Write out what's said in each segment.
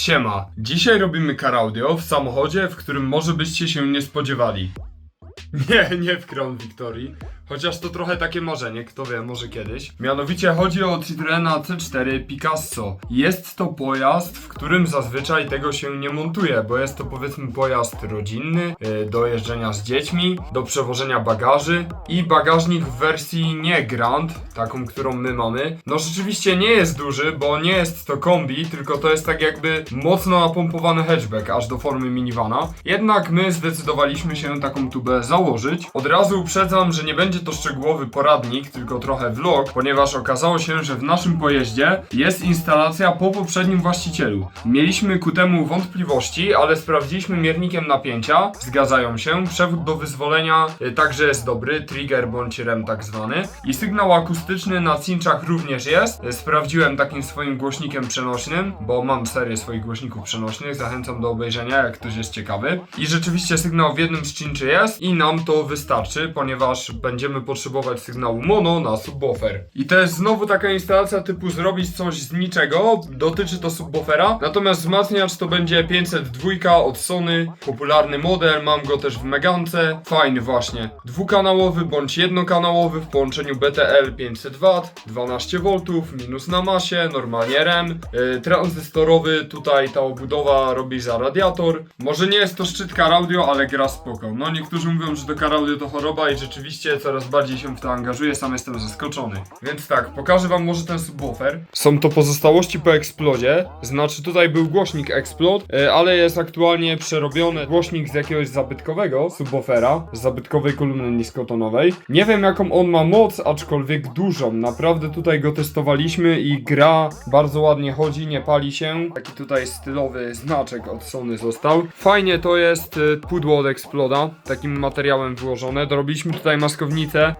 Siema, dzisiaj robimy car audio w samochodzie, w którym może byście się nie spodziewali. Nie, nie w Crown Victory. Chociaż to trochę takie marzenie, kto wie, może kiedyś. Mianowicie chodzi o Citroena C4 Picasso. Jest to pojazd, w którym zazwyczaj tego się nie montuje, bo jest to powiedzmy pojazd rodzinny, yy, do jeżdżenia z dziećmi, do przewożenia bagaży i bagażnik w wersji nie Grand, taką, którą my mamy. No rzeczywiście nie jest duży, bo nie jest to kombi, tylko to jest tak jakby mocno napompowany hatchback, aż do formy minivana. Jednak my zdecydowaliśmy się taką tubę założyć. Od razu uprzedzam, że nie będzie to szczegółowy poradnik, tylko trochę vlog, ponieważ okazało się, że w naszym pojeździe jest instalacja po poprzednim właścicielu. Mieliśmy ku temu wątpliwości, ale sprawdziliśmy miernikiem napięcia, zgadzają się, przewód do wyzwolenia y, także jest dobry, trigger bądź rem tak zwany i sygnał akustyczny na cinczach również jest. Y, Sprawdziłem takim swoim głośnikiem przenośnym, bo mam serię swoich głośników przenośnych, zachęcam do obejrzenia, jak ktoś jest ciekawy. I rzeczywiście sygnał w jednym z cinczy jest i nam to wystarczy, ponieważ będziemy potrzebować sygnału mono na subwoofer. I to jest znowu taka instalacja typu zrobić coś z niczego, dotyczy to subwoofera, natomiast wzmacniacz to będzie 502 od Sony, popularny model, mam go też w Megance, fajny właśnie. Dwukanałowy bądź jednokanałowy w połączeniu BTL 500W, 12V, minus na masie, normalnie RAM, yy, tranzystorowy, tutaj ta obudowa robi za radiator. Może nie jest to szczyt car audio, ale gra spoko. No niektórzy mówią, że to car audio to choroba i rzeczywiście coraz bardziej się w to angażuję, sam jestem zaskoczony. Więc tak, pokażę wam może ten subwoofer. Są to pozostałości po eksplodzie, znaczy tutaj był głośnik Explode, yy, ale jest aktualnie przerobiony głośnik z jakiegoś zabytkowego subwoofera, z zabytkowej kolumny niskotonowej. Nie wiem jaką on ma moc, aczkolwiek dużą. Naprawdę tutaj go testowaliśmy i gra bardzo ładnie chodzi, nie pali się. Taki tutaj stylowy znaczek od Sony został. Fajnie to jest y, pudło od Exploda, takim materiałem wyłożone. Dorobiliśmy tutaj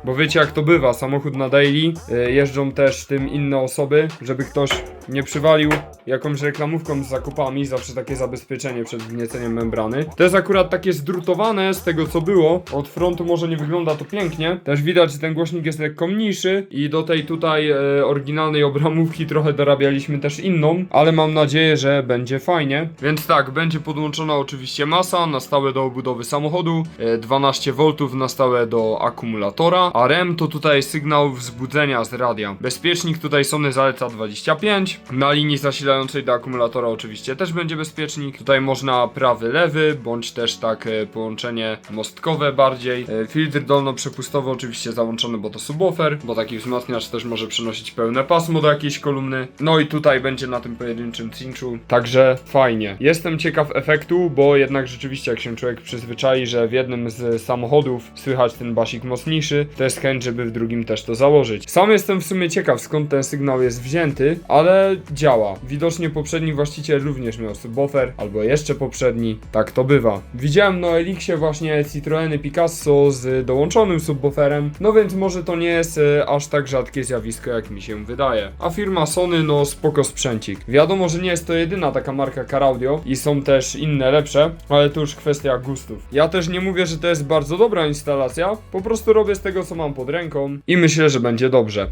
bo wiecie jak to bywa, samochód na daily, y, jeżdżą też tym inne osoby, żeby ktoś nie przywalił jakąś reklamówką z zakupami, zawsze takie zabezpieczenie przed wgnieceniem membrany. To jest akurat takie zdrutowane z tego co było, od frontu może nie wygląda to pięknie, też widać, że ten głośnik jest lekko mniejszy i do tej tutaj e, oryginalnej obramówki trochę dorabialiśmy też inną, ale mam nadzieję, że będzie fajnie. Więc tak, będzie podłączona oczywiście masa na stałe do obudowy samochodu, e, 12V na stałe do akumulatora, a REM to tutaj sygnał wzbudzenia z radia. Bezpiecznik tutaj Sony zaleca 25, na linii zasilającej do akumulatora oczywiście też będzie bezpiecznik. Tutaj można prawy, lewy, bądź też tak e, połączenie mostkowe bardziej. E, filtr dolno-przepustowy oczywiście załączony, bo to subwoofer, bo taki wzmacniacz też może przenosić pełne pasmo do jakiejś kolumny. No i tutaj będzie na tym pojedynczym cinchu, także fajnie. Jestem ciekaw efektu, bo jednak rzeczywiście jak się człowiek przyzwyczai, że w jednym z samochodów słychać ten basik mocniejszy, to jest chęć, żeby w drugim też to założyć. Sam jestem w sumie ciekaw skąd ten sygnał jest wzięty, ale działa. Widocznie poprzedni właściciel również miał subwoofer, albo jeszcze poprzedni. Tak to bywa. Widziałem na Elixie właśnie Citroeny Picasso z dołączonym subwooferem, no więc może to nie jest e, aż tak rzadkie zjawisko jak mi się wydaje. A firma Sony no spoko sprzęcik. Wiadomo, że nie jest to jedyna taka marka car audio i są też inne lepsze, ale to już kwestia gustów. Ja też nie mówię, że to jest bardzo dobra instalacja, po prostu robię z tego co mam pod ręką i myślę, że będzie dobrze.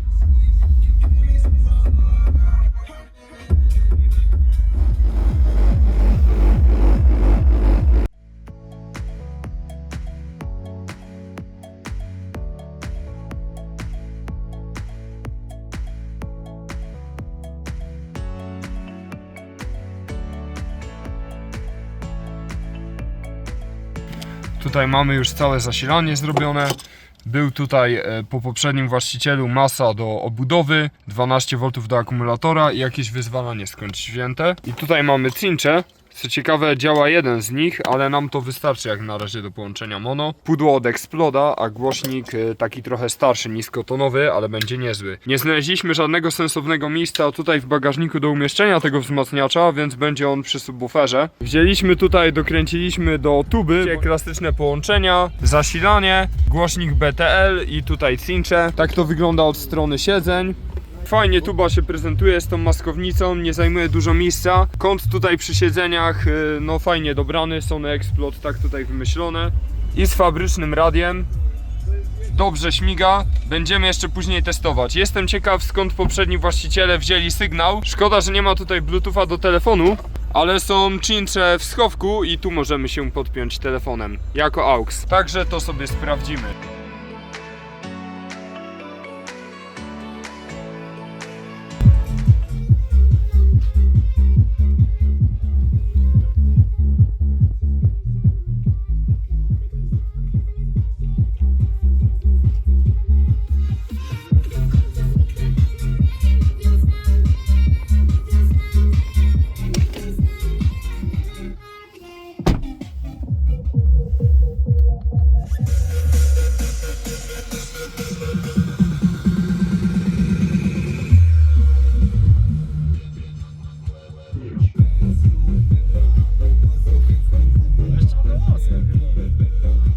Tutaj mamy już całe zasilanie zrobione. Był tutaj e, po poprzednim właścicielu masa do obudowy, 12V do akumulatora i jakieś wyzwalanie skądś wzięte. I tutaj mamy cincze. Co ciekawe, działa jeden z nich, ale nam to wystarczy jak na razie do połączenia mono. Pudło od Exploda, a głośnik e, taki trochę starszy, niskotonowy, ale będzie niezły. Nie znaleźliśmy żadnego sensownego miejsca tutaj w bagażniku do umieszczenia tego wzmacniacza, więc będzie on przy subwooferze. Wzięliśmy tutaj, dokręciliśmy do tuby klasyczne połączenia, zasilanie, głośnik BTL i tutaj cincze. Tak to wygląda od strony siedzeń. Fajnie tuba się prezentuje z tą maskownicą, nie zajmuje dużo miejsca. Kąt tutaj przy siedzeniach, y, no fajnie dobrany, Sony Explode tak tutaj wymyślone. I z fabrycznym radiem. Dobrze śmiga, będziemy jeszcze później testować. Jestem ciekaw skąd poprzedni właściciele wzięli sygnał. Szkoda, że nie ma tutaj bluetootha do telefonu, Ale są czyncze w schowku i tu możemy się podpiąć telefonem jako AUX. Także to sobie sprawdzimy. Yeah.